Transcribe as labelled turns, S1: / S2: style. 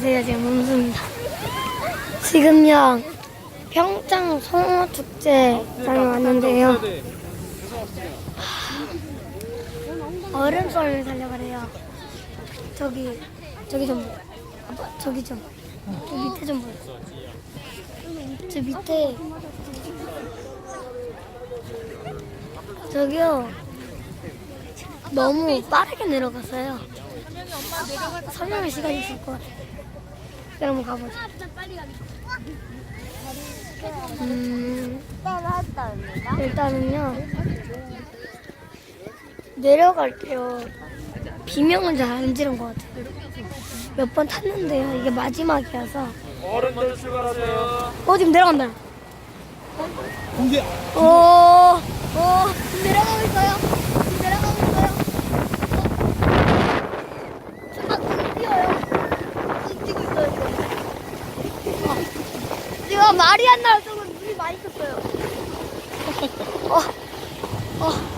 S1: 안녕하세요. 제가 문수입니다. 지금요 평창 송어 축제장에 왔는데요. 얼음 썰매 살려가래요. 저기 저기 좀 보. 아빠 저기 좀. 저 밑에 좀 보여. 저 밑에 저기요 너무 빠르게 내려갔어요. 설명할 시간이 있을 것 같아요. 그럼 가보자. 음, 일단은요. 내려갈게요. 비명은 잘 안 지른 것 같아요. 몇 번 탔는데요. 이게 마지막이어서.
S2: 어른들 출발하세요.
S1: 어, 지금 내려간다.
S2: 공개.
S1: 오, 내려가고 있어요. 지금 내려가고 있어요. 아, 지금 뛰어요. 지금 뛰고 있어요, 지금. 아, 말이 안 정도로 눈이 많이 떴어요. 어, 어.